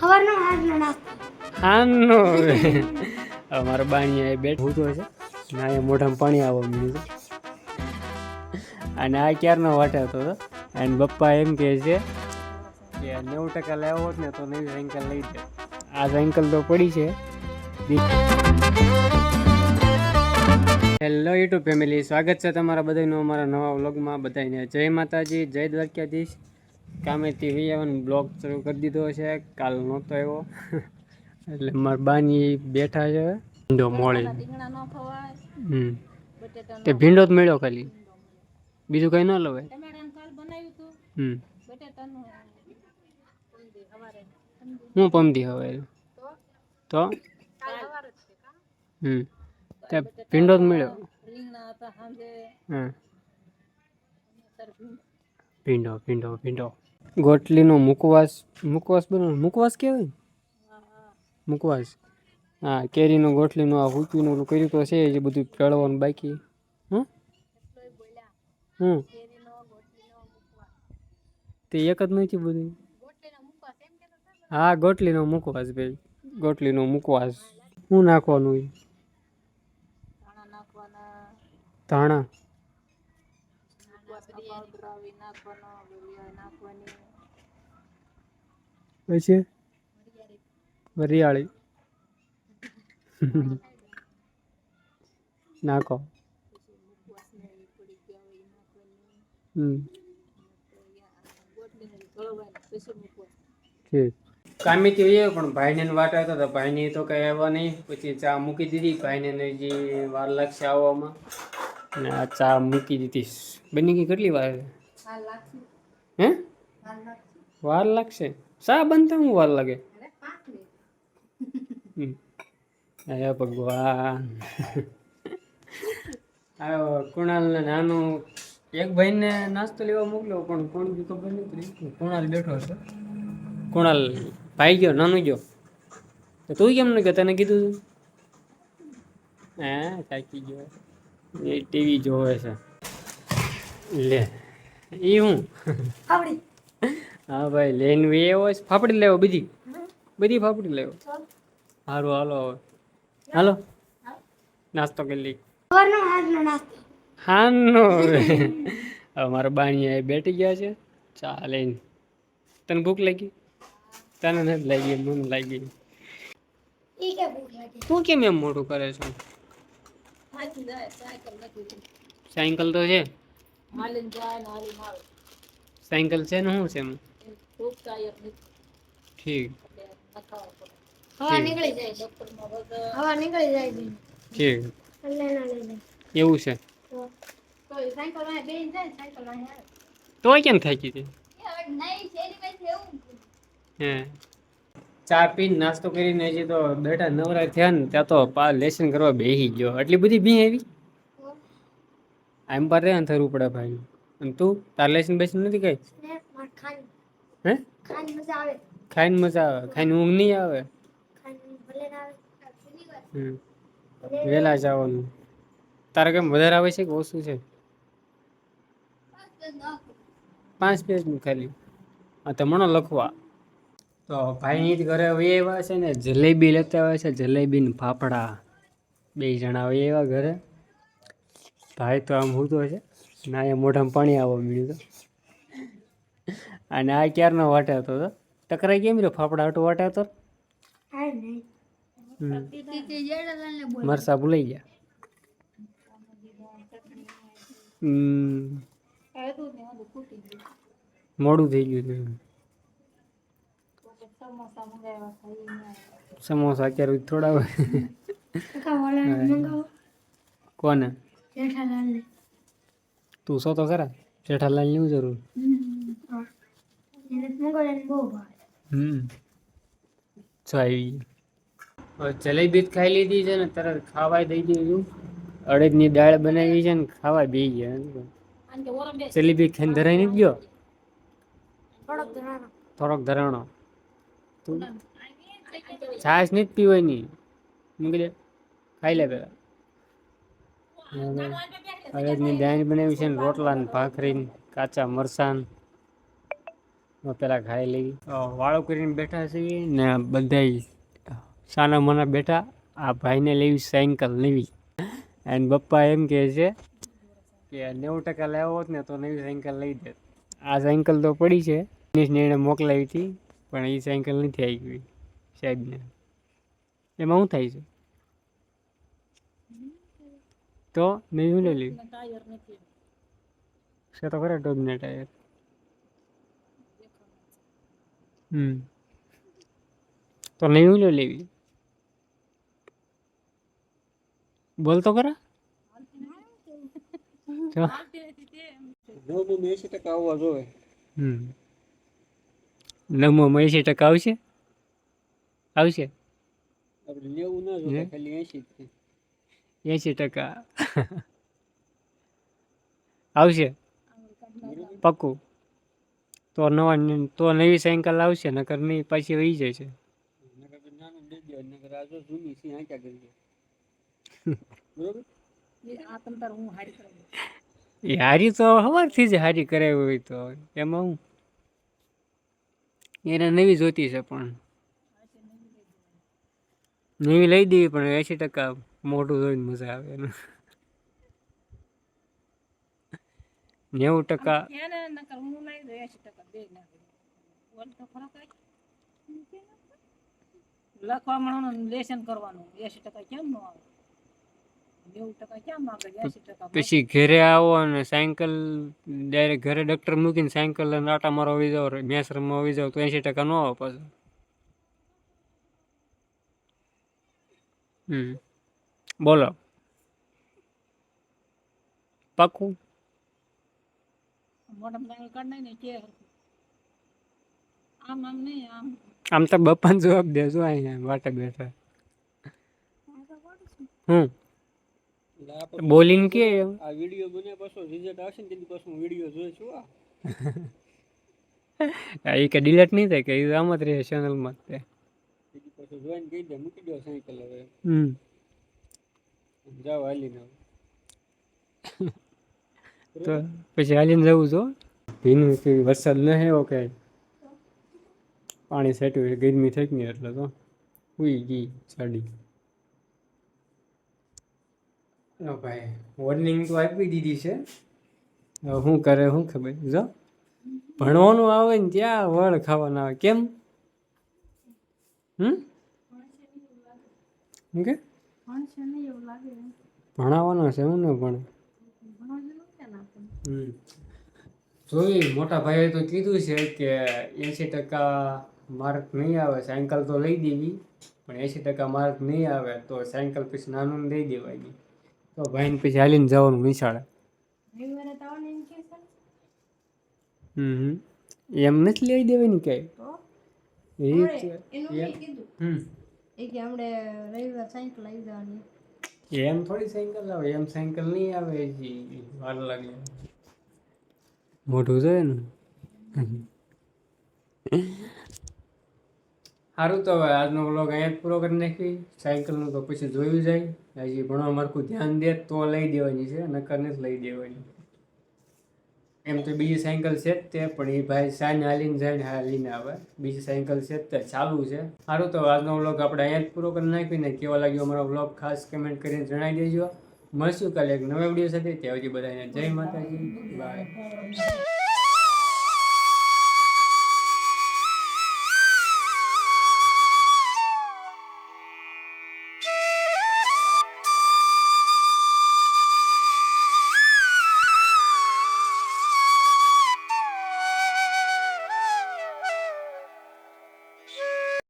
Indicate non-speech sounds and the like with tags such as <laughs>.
સવારનો આજનો નાસ્તો હાનો હવે મારો બાણી બેઠ બેઠું. તો છે. ના અહીંયા મોઢામાં પાણી આવવા મળ્યું છે. અને આ ક્યારનો વાટે હતો અને પપ્પા એમ કહે છે કે નેવું ટકા લેવો હોત ને તો નવી સાયકલ લઈ દે આ સાયકલ તો પડી છે. હેલો યુટ્યુબ ફેમિલી, સ્વાગત છે તમારા બધાનું અમારા નવા વ્લોગમાં બધાને. જય માતાજી, જય દ્વારકાધીશ. કામેથી વી આવવાનો બ્લોગ શરૂ કરી દીધો છે. કાલ નહોતો આવ્યો. એટલે મારા બાની બેઠા છે. ભીંડો મોળી. તે ભીંડો જ મળ્યો ખાલી. બીજું કંઈ ન લવાય. હું પમદી હવે તો? હમ. તે ભીંડો જ મળ્યો. હા. ભીંડો ભીંડો ભીંડો. ગોટલીનો મુકવાસ મુકવાસ બનાવ મુકવાસ કહેવાય મુકવાસ. હા, કેરીનો, ગોટલીનો, આ હુકીનું ઓલું કર્યું તો છે જે બધું ચડવાનું બાકી. હં? હં. તે એક જ નથી બધું? હા, ગોટલીનો મુકવાસ ભાઈ. ગોટલીનો મુકવાસ. શું નાખવાનું એ? ધાણા નાખવાના ધાણા મુકવાસનો પાવડર આવી નાખવાનો ગોળીઓ નાખવાની પછી વરિયાળી. <laughs> નાખો. કામી હોય એ પણ ભાઈને વાટા વાટ આવતા હતા ભાઈને તો કઈ આવ્યા નહીં. પછી ચા મૂકી દીધી ભાઈને જે વાર લાગશે આવવામાં. ને આ ચા મૂકી દીધી. બની ગઈ કેટલી વાર? હે? વાર લાગશે? ચા બનતા હું વાર લાગે. હે ભગવાન. આવ્યો કુણાલને નાનું એક ભાઈને નાસ્તો લેવા મોકલ્યો પણ કોણ બી ખબર નથી કુણાલ બેઠો છે કુણાલ ભાઈ ગયો નાનું ગયો. તો તું કેમ ન ગયો? તને કીધું હે થાકી ગયો. એ ટીવી જોવે છે. લે એ હું? ફાફડી હા ભાઈ લેનવી એવો હોય ફાફડી લેવો બધી બધી ફાફડી લેવો. સારું હાલો હવે. હાલો. નાસ્તો કરી લઈ હાનો હવે મારા બાણિયા બેઠી ગયા છે. ચાલે તને ભૂખ લાગી? તને નથી લાગી મને લાગી. તું કેમ એમ મોટું કરે છે? સાયકલ તો છે. સાયકલ છે ને શું છે એમ? ઠીક. હવા નીકળી જાય છે. હવા નીકળી જાય ઠીક. એવું છે. તો કેમ થાકી એવું હે. ચા પીને નાસ્તો કરીને હજી તો બેઠા નવરા થયા ને ત્યાં તો પા લેસન કરવા બેસી ગયો. આટલી બધી ભી આવી? આમ પર રે થરવું પડે ભાઈ. અને તું તાર લેસન બેસન નથી કઈ ને માર ખાન હે? ખાન મજા આવે. ખાઈને મજા આવે. ખાઈને ઊંઘ નહીં આવે? ના. વહેલા જવાનું. તારે કેમ વધારે આવે છે કે ઓછું છે? પાંચ પેજનું ખાલી. આ તો મણો લખવા. તો ભાઈની જ ઘરે હવે એવા છે ને જલેબી લેતા આવે છે જલેબી ને ફાફડા. બે જણા આવે એવા ઘરે. ભાઈ તો આમ હૂતો છે. ના એ મોઢામાં પાણી આવવા મળ્યું તો. અને આ ક્યારનો વાટે હતો? તો ટકરાઈ કેમ રહ્યો? ફાફડા હતો વાટે હતો? મરસા ભૂલાઈ ગયા હમ હતું ને બધું ફૂટી ગયું. મોડું થઈ ગયું સમોસા અત્યારે થોડા કોને? તું સો તો ખરા? જેઠાલાલની જરૂર? એને મંગાવ્યાને બહુ ભાવે હમ જો જ ખાઈ લીધી છે ને, તરત ખાવાય દઈ દીધું અડદની દાળ બનાવી છે ને ખાવા બે ગયા. જલેબી ખાઈને ધરાઈ ગયો? થોડોક ધરાણો. છાશ નથી પીવાની. મૂકી દે. ખાઈ લે પેલા. અડદની દાળ બનાવી છે ને, રોટલા ને ભાખરી કાચા મરસાં પેલા ખાઈ લઈ વાળો કરીને બેઠા છીએ ને બધા સાના મના બેઠા. આ ભાઈને લેવી સાયકલ લેવી એન પપ્પા એમ કહે છે કે નેવું ટકા લાવ્યો હોત ને તો નવી સાયકલ લઈ દે. આ સાયકલ તો પડી છે. દિનેશને એણે મોકલાવી હતી પણ એ સાયકલ નથી આવી ગઈ સાહેબને. એમાં શું થાય છે? તો નવી લઈ લીધું છે તો ખરા ડોગને ટાયર. હમ. તો લેવી લો લેવી. બોલ તો ખરા. જો હાલતી એસી ટકા આવવા જોઈએ હમ. નવમાં એસી ટકા આવશે? આવશે? આપણે લેવું ના? જોઈએ ખાલી એસી એસી ટકા. આવશે? પાક્કું. તો નવા તો નવી સાયકલ આવશે નકર નહીં પાછી વહી જાય છે. નકર તો નાનું દઈ દે નકર આ જો જૂની સી આંક્યા કરી દે. બરોબર? આ તમ તાર હું હારી એ હારી તો હવારથી જ હારી કરાવી હોય તો એમાં હું? એને નવી જોતી છે પણ. નવી લઈ દેવી પણ એંશી ટકા મોટું જોઈને મજા આવે એનું નેવું ટકા લખવા લેસન કરવાનું એસી ટકા કેમ ન આવે? પછી ઘરે આવો અને સાયકલ ડાયરેક્ટ ઘરે ડૉક્ટર મૂકીને સાયકલ લઈને આટા મારો આવી જાવ મેસ રમવા આવી જાવ તો એસી ટકા ન આવે પાછું. હમ. બોલો. પાકું? મોઢામાં દાંગલ કાઢ નાખ ને કે આમ આમ નહીં આમ. આમ તો બપ્પાને જવાબ દેજો અહીંયા વાટે બેઠા. હમ. બોલીને કે એમ. આ વીડિયો બને પાછો રિઝલ્ટ આવશે ને તેથી પાછું હું વીડિયો જોઈશું આ. <laughs> આ એ કે ડિલેટ નહીં થાય કે એ આમ જ રહે ચેનલમાં જ તે. પાછું જોઈને કહી દે મૂકી દો સાયકલ હવે. હમ. જાઓ હાલીને હવે. તો પછી હાલીને જવું જો ભીનું કેવી વરસાદ ન હેવો કે પાણી સેટ્યું ગરમી થઈ ગઈ એટલે તો ઉઈ ગઈ સાડી. ભાઈ વોર્નિંગ તો આપી દીધી છે. શું કરે શું ખબર? જો ભણવાનું આવે ને ત્યાં વળ ખાવાના આવે. કેમ? હમ? ઓકે ભણાવવાનો છે હું ને ભણે જોઈ મોટા ભાઈએ તો કીધું છે કે એંશી ટકા માર્ક નહીં આવે સાયકલ તો લઈ દેવી પણ એંશી ટકા માર્ક નહીં આવે તો સાયકલ પછી નાનું દઈ દેવાની. તો ભાઈને પછી હાલીને જવાનું નિશાળે. હમ. એમ નથી લઈ દેવાની કાંઈ? એ હમ. એ કે આપણે રવિવાર સાયકલ આવી જવાની. એમ થોડી સાયકલ આવે એમ સાયકલ નહીં આવે વાર લાગે. મોટું જોઈએ ને? સારું તો હવે આજનો બ્લોગ અહીંયા જ પૂરો કરી નાખી સાયકલનું તો પછી જોયું જાય. હજી ભણવા મારખું ધ્યાન દે તો લઈ દેવાની છે નકર નથી લઈ દેવાની. એમ તો બીજી સાયકલ છે જ તે, પણ એ ભાઈ સાઈન હાલીને જાય ને હાલીને આવે. બીજી સાયકલ છે તે, ચાલુ છે. સારું તો આજનો વ્લોગ આપણે અહીંયા જ પૂરો કરી નાખીને કેવો લાગ્યો અમારો વ્લોગ ખાસ કમેન્ટ કરીને જણાવી દેજો. મળશું કાલે એક નવા વીડિયો સાથે, ત્યાં સુધી બધાને જય માતાજી, બાય.